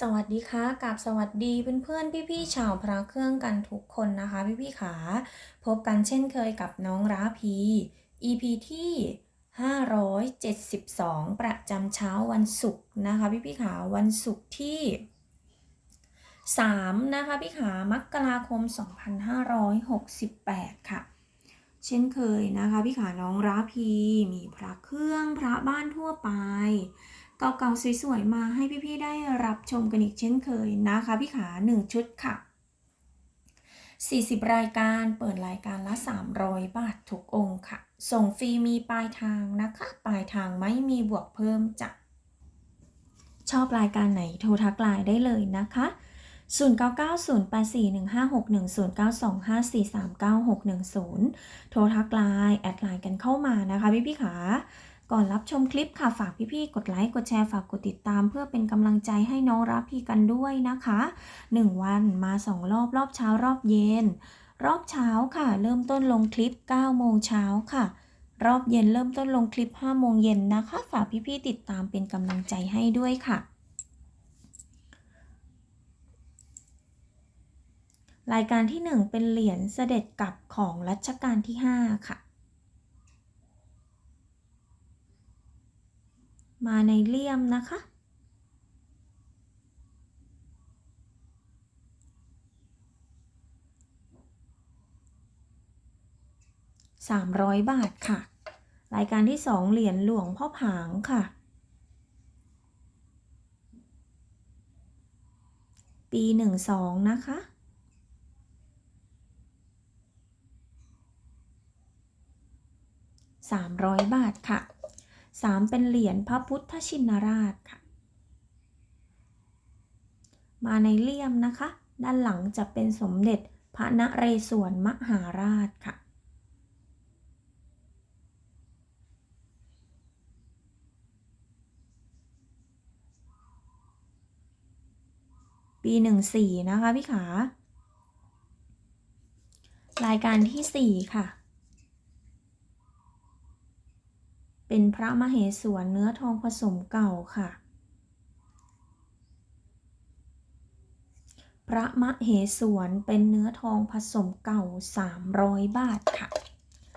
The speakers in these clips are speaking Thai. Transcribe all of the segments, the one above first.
สวัสดีค่ะกับสวัสดีเพื่อนๆพี่ๆชาวพระเครื่องกันทุกคนนะคะพี่ๆขาพบกันเช่นเคยกับน้องราพี EP ที่ 572 ประจำเช้าวันศุกร์นะคะพี่ๆขาวันศุกร์ที่ 3 นะคะพี่ขามกราคม 2568 ค่ะ เช่นเคยนะคะพี่ขาน้องราพีมีพระเครื่องพระบ้านทั่วไป เก่าๆสวยๆมาให้พี่ๆได้รับชมกันอีกเช่นเคยนะคะ พี่ขา 1 ชุดค่ะ 40 รายการเปิดรายการละ 300 บาททุกองค์ค่ะ ส่งฟรีมีปลายทางนะคะ ปลายทางไม่มีบวกเพิ่มจ้ะชอบรายการไหนโทรทักไลน์ได้เลยนะคะ09908415610925439610 โทรทักไลน์แอดไลน์กันเข้ามานะคะพี่พี่ๆขา ก่อนรับชมคลิปค่ะฝากพี่ๆกดไลค์กดแชร์ฝากกดติดตาม เพื่อเป็นกำลังใจให้น้องรับพี่กันด้วยนะคะ 1 วันมา 2 รอบรอบเช้ารอบเย็น รอบเช้าค่ะ เริ่มต้นลงคลิป9โมงเช้าค่ะรอบเย็นเริ่มต้นลงคลิป5โมงเย็นนะคะ ฝากพี่ๆติดตามเป็นกำลังใจให้ด้วยค่ะ รายการที่ 1 เป็นเหรียญเสด็จกลับของรัชกาลที่ 5 ค่ะ มาในเลี่ยมนะคะ300บาทค่ะ รายการที่2เหรียญหลวงพ่อผางค่ะ ปี12นะคะ300บาทค่ะ 3 เป็นเหรียญพระพุทธชินราชค่ะ มาในเลี่ยมนะคะ ด้านหลังจะเป็นสมเด็จพระนเรศวรมหาราชค่ะ ปี 14 นะคะพี่ขา รายการที่ 4 ค่ะ เป็นพระมเหสวนเนื้อทองผสมเก่าค่ะ พระมเหสวนเป็นเนื้อทองผสมเก่า 300 บาทค่ะ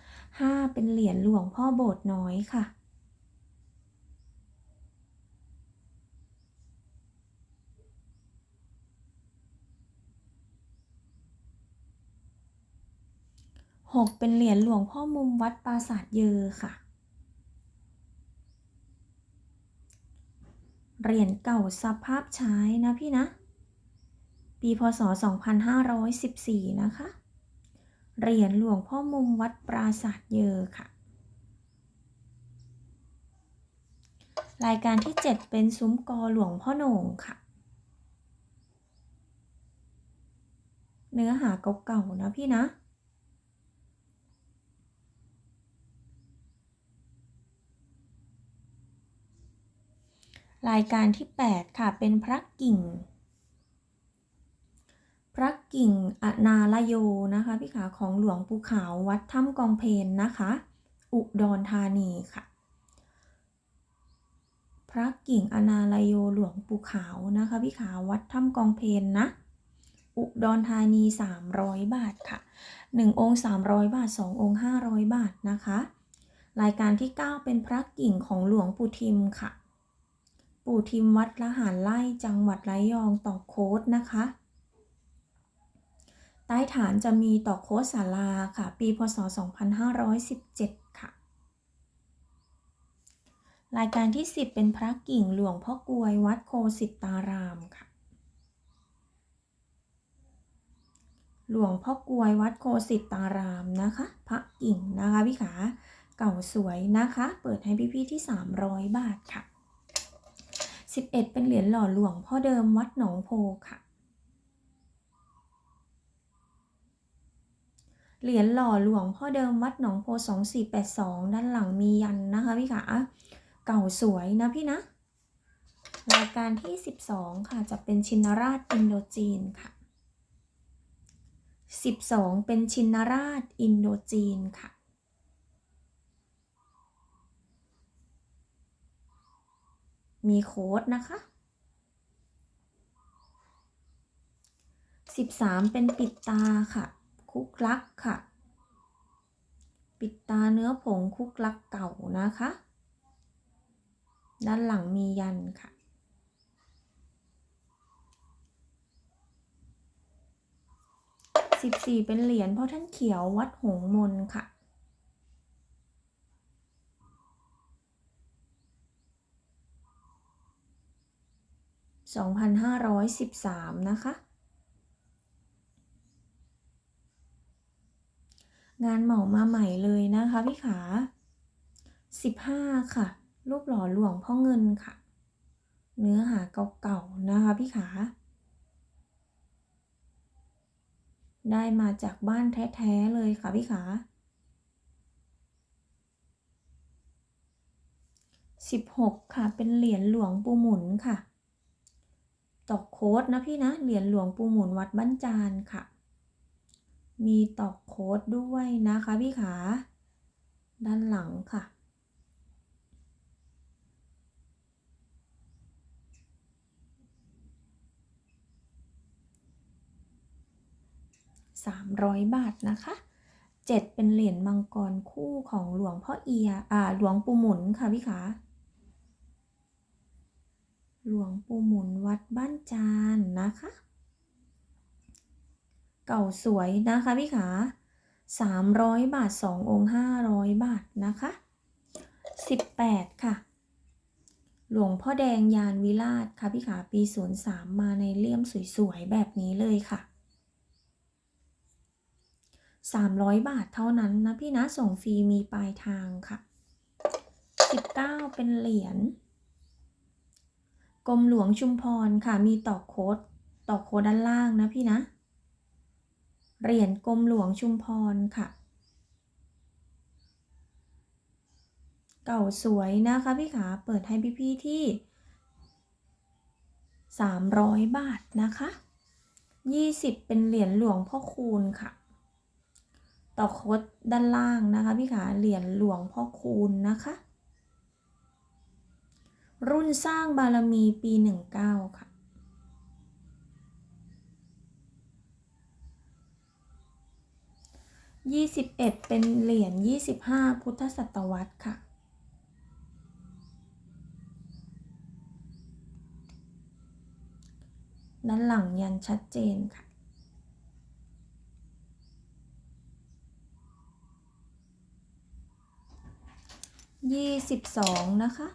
5 เป็นเหรียญหลวงพ่อโบสถ์น้อยค่ะ6เป็นเหรียญหลวงพ่อมุมวัดปราสาทเยอค่ะ เหรียญเก่าสภาพใช้นะพี่นะ ปีพศ 2514 นะคะ เหรียญหลวงพ่อมุมวัดปราสาทเยอค่ะ รายการที่ 7 เป็นซุ้มกอหลวงพ่อโหน่งค่ะ เนื้อหาเก่าๆนะพี่นะ รายการที่ 8 ค่ะ เป็นพระกิ่ง พระกิ่งอนาลโยนะคะพี่ขาของหลวงปู่ขาววัดถ้ำกองเพนนะคะ อุดรธานีค่ะ พระกิ่งอนาลโยหลวงปู่ขาวนะคะพี่ขาวัดถ้ำกองเพนนะอุดรธานี 300 บาทค่ะ 1 องค์ 300 บาท 2 องค์ 500 บาทนะคะ รายการที่ 9 เป็นพระกิ่งของหลวงปู่ทิมค่ะ ปู่ทิมวัดละหารไล่จังหวัดระยองต่อโค้ดนะคะ ใต้ฐานจะมีต่อโค้ดศาลาค่ะ ปีพศ 2517 ค่ะ รายการที่ 10 เป็นพระกิ่งหลวงพ่อกลวย วัดโคสิตารามค่ะ หลวงพ่อกลวยวัดโคสิตารามนะคะ พระกิ่งนะคะพี่ขาเก่าสวยนะคะ เปิดให้พี่ๆที่ 300 บาทค่ะ 11 เป็นเหรียญหล่อหลวงพ่อเดิมวัดหนองโพค่ะ เหรียญหล่อหลวงพ่อเดิมวัดหนองโพ 2482 ด้านหลังมียันนะคะพี่ขาเก่าสวยนะพี่นะ รายการที่ 12 ค่ะจะเป็นชินราชอินโดจีนค่ะ 12 เป็นชินราชอินโดจีนค่ะ มีโค้ดนะคะสิบสามเป็นปิดตาค่ะ คุกลักค่ะ ปิดตาเนื้อผงคุกลักเก่านะคะ ด้านหลังมียันค่ะสิบสี่เป็นเหรียญพ่อท่านเขียววัดหงมนค่ะ 2,513 นะคะ งานเหมามาใหม่เลยนะคะพี่ขา 15 ค่ะ รูปหล่อหลวงพ่อเงินค่ะ เนื้อหาเก่าๆนะคะพี่ขาได้มาจากบ้านแท้ๆเลยค่ะพี่ขา16ค่ะ เป็นเหรียญหลวงปู่หมุนค่ะ ตอกโค้ดนะพี่นะ เหรียญหลวงปู่หมุนวัดบ้านจานค่ะ มีตอกโค้ดด้วยนะคะพี่ขา ด้านหลังค่ะ สามร้อยบาทนะคะเจ็ดเป็นเหรียญมังกรคู่ของหลวงพ่อเอีย อ่า หลวงปู่หมุนค่ะพี่ขา หลวงปู่หมุนวัดบ้านจานนะคะ เก่าสวยนะคะพี่ขาสามร้อยบาทสององค์ห้าร้อยบาทนะคะสิบแปดค่ะ หลวงพ่อแดงยานวิราชค่ะพี่ขาปีศูนย์สามมาในเลี่ยมสวยๆ แบบนี้เลยค่ะ300บาทเท่านั้นนะพี่นะส่งฟรีมีปลายทางค่ะ19เป็นเหรียญ กรมหลวงชุมพรค่ะมีต่อโค้ดต่อโค้ดด้านล่างนะพี่นะ เหรียญกรมหลวงชุมพรค่ะ เก่าสวยนะคะพี่ขาเปิดให้พี่ๆที่ 300 บาทนะคะ 20 เป็นเหรียญหลวงพ่อคูณค่ะ ต่อโค้ดด้านล่างนะคะพี่ขาเหรียญหลวงพ่อคูณนะคะ รุ่นสร้างบารมีปี 19 ค่ะ21เอ็ดเป็นเหรียญ25พุทธศตวรรษค่ะด้านหลังยันชัดเจนค่ะ ยี่สิบสองนะคะ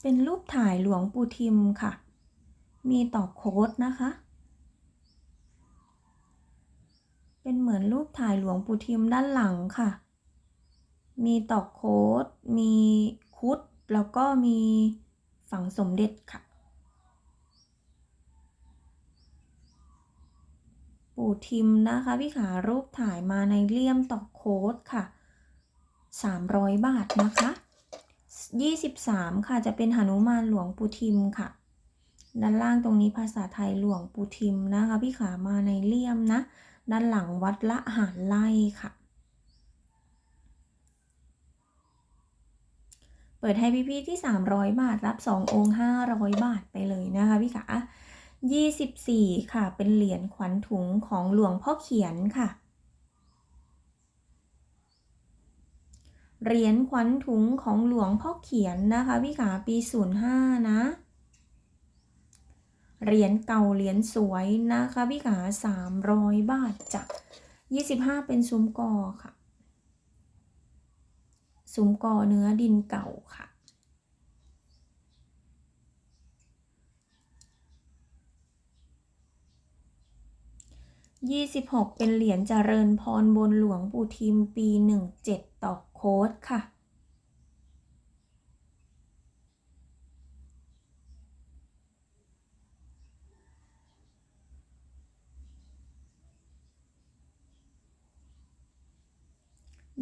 เป็นรูปถ่ายหลวงปู่ทิมค่ะ มีต่อโค้ดนะคะ เป็นเหมือนรูปถ่ายหลวงปู่ทิมด้านหลังค่ะ มีต่อโค้ด มีคุด แล้วก็มีฝังสมเด็จค่ะ ปู่ทิมนะคะพี่ขารูปถ่ายมาในเลี่ยมต่อโค้ดค่ะ 300 บาทนะคะ 23 ค่ะจะเป็นหนุมานหลวงปู่ทิมค่ะ ด้านล่างตรงนี้ภาษาไทยหลวงปู่ทิมนะคะ พี่ขามาในเลี่ยมนะ ด้านหลังวัดละหารไล่ค่ะ เปิดให้พี่ๆที่ 300 บาทรับ 2 องค์ 500 บาทไปเลยนะคะพี่ขา24 ค่ะเป็นเหรียญขวัญถุงของหลวงพ่อเขียนค่ะ เหรียญขวัญถุงของหลวงพ่อเขียนนะคะพี่ขาปี 05 นะ เหรียญเก่าเหรียญสวยนะคะพี่ขา300 บาทจ้ะ25 เป็นซุ้มกอค่ะ ซุ้มกอเนื้อดินเก่าค่ะ26เป็นเหรียญเจริญพรบนหลวงปู่ทิมปี17ต่อ โค้ดค่ะ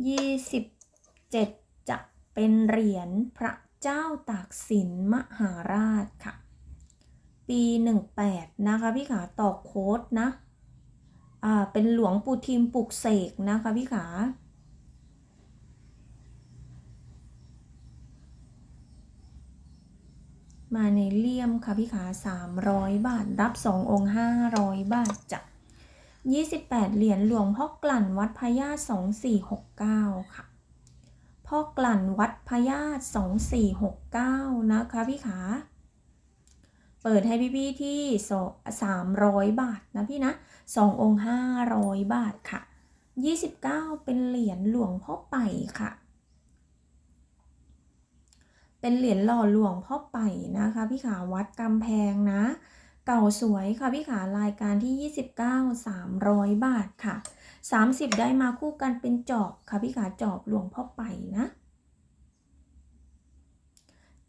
27จะเป็นเหรียญพระเจ้าตากสินมหาราชค่ะ ปี 18 นะคะพี่ขาต่อโค้ดนะ อ่า เป็นหลวงปู่ทิมปลุกเสกนะคะพี่ขา มาในเลี่ยมค่ะพี่ขา300 บาท รับ 2 องค์ 500 บาทจ้ะ28 เหรียญหลวงพ่อกลั่นวัดพญาต2469ค่ะ พ่อกลั่นวัดพญาต2469นะคะพี่ขา เปิดให้พี่ๆที่300บาทนะพี่นะ2องค์500บาทค่ะ 29 เป็นเหรียญหลวงพ่อไปค่ะ เป็นเหรียญหล่อหลวงพ่อไปนะคะ พี่ขาวัดกำแพงนะ เก่าสวยค่ะพี่ขารายการที่ 29 300 บาทค่ะ 30 ได้มาคู่กันเป็นจอบค่ะพี่ขาจอบหลวงพ่อไปนะ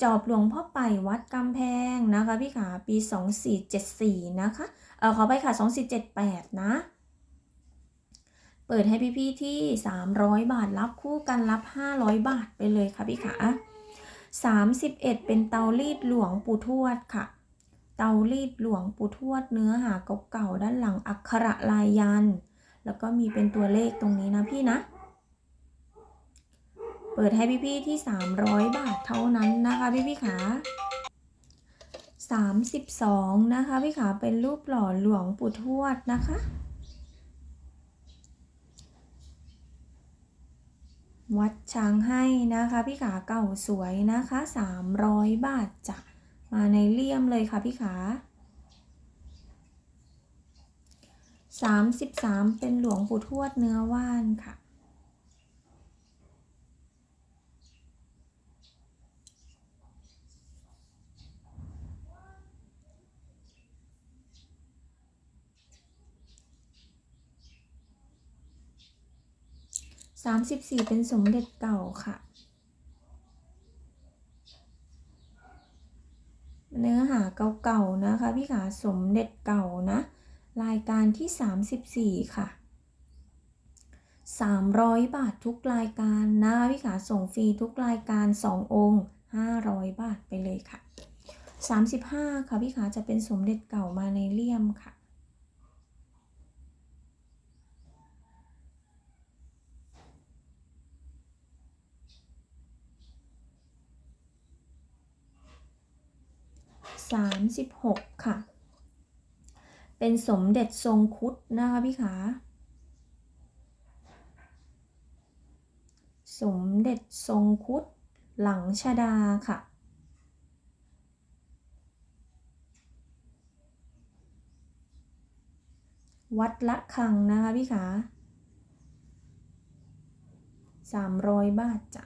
จอบหลวงพ่อไปวัดกำแพงนะคะพี่ขาปี 2474 นะคะเออขอไปค่ะ 2478 นะเปิดให้พี่ๆที่ 300 บาท รับคู่กันรับ 500 บาทไปเลยค่ะพี่ขา 31 เป็นเตารีดหลวงปู่ทวดค่ะ เตารีดหลวงปู่ทวดเนื้อหาเก่าๆด้านหลังอักขระลายยัน แล้วก็มีเป็นตัวเลขตรงนี้นะพี่นะ เปิดให้พี่ๆที่ 300 บาทเท่านั้นนะคะพี่ๆขา32 นะคะพี่ขาเป็นรูปหล่อหลวงปู่ทวดนะคะ วัดช้างให้นะคะพี่ขาเก่าสวยนะคะ 300 บาทจ้ะมาในเลี่ยมเลยค่ะพี่ขา33 เป็นหลวงปู่ทวดเนื้อว่านค่ะ 34 เป็นสมเด็จเก่าค่ะ เนื้อหาเก่าๆนะคะ พี่ขาสมเด็จเก่านะ รายการที่ 34 ค่ะ 300 บาททุกรายการนะพี่ขาส่งฟรีทุกรายการ 2 องค์ 500 บาทไปเลยค่ะ 35 ค่ะพี่ขาจะเป็นสมเด็จเก่ามาในเลี่ยมค่ะ 36 ค่ะ เป็นสมเด็จทรงคุดนะคะพี่ขาสมเด็จทรงคุดหลังชดาค่ะ วัดละคังนะคะพี่ขา300 บาทจ้ะ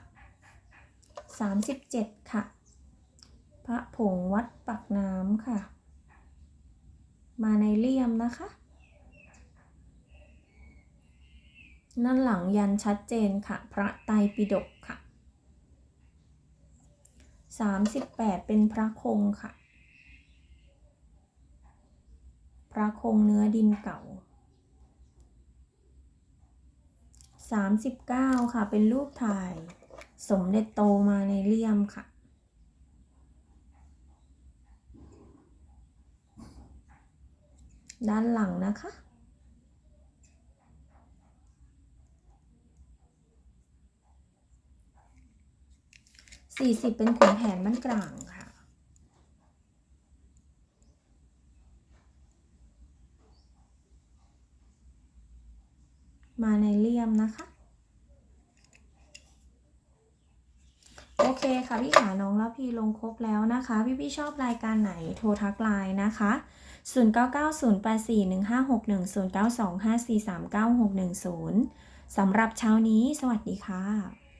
37 ค่ะ พระผงวัดปักน้ำค่ะ มาในเลี่ยมนะคะนั่นหลังยันชัดเจนค่ะ พระไตรปิฎกค่ะ 38 เป็นพระคงค่ะ พระคงเนื้อดินเก่า 39 ค่ะ เป็นรูปถ่าย สมเด็จโตมาในเลี่ยมค่ะ ด้านหลังนะคะ สี่สิบเป็นขุนแผนบ้านกลางค่ะ มาในเลี่ยมนะคะ โอเคค่ะพี่ขาน้องแล้วพี่ลงครบแล้วนะคะ พี่พี่ๆชอบรายการไหนโทรทักไลน์นะคะ 0990841561 0925439610 สำหรับเช้านี้ สวัสดีค่ะ